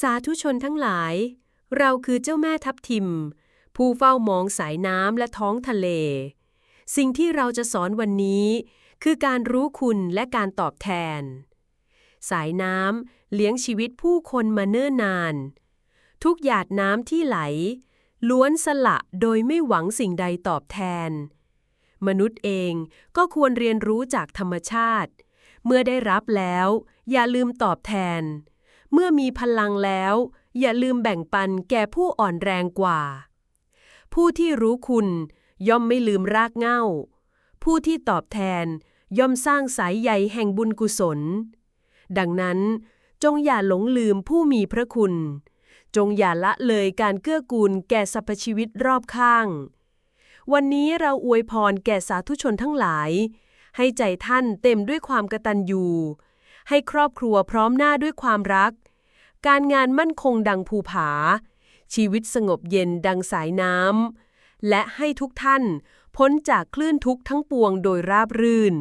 สาธุชนทั้งหลาย เราคือเจ้าแม่ทับทิม ผู้เฝ้ามองสายน้ำและท้องทะเล สิ่งที่เราจะสอนวันนี้ คือการรู้คุณและการตอบแทน สายน้ำเลี้ยงชีวิตผู้คนมาเนิ่นนาน ทุกหยาดน้ำที่ไหล ล้วนสละโดยไม่หวังสิ่งใดตอบแทน มนุษย์เองก็ควรเรียนรู้จากธรรมชาติ เมื่อได้รับแล้ว อย่าลืมตอบแทน เมื่อมีพลังแล้ว อย่าลืมแบ่งปันแก่ผู้อ่อนแรงกว่า ผู้ที่รู้คุณ ย่อมไม่ลืมรากเหง้า ผู้ที่ตอบแทนย่อมสร้างสายใยแห่งบุญกุศล ดังนั้น จงอย่าหลงลืมผู้มีพระคุณ จงอย่าละเลยการเกื้อกูลแก่สรรพชีวิตรอบข้าง วันนี้เราอวยพรแก่สาธุชนทั้งหลาย ให้ใจท่านเต็มด้วยความกตัญญู ให้ครอบครัวพร้อมหน้าด้วยความรัก การงานมั่นคงดังภูผา ชีวิตสงบเย็นดังสายน้ำและให้ทุกท่านพ้นจากคลื่นทุกข์ทั้งปวงโดยราบรื่น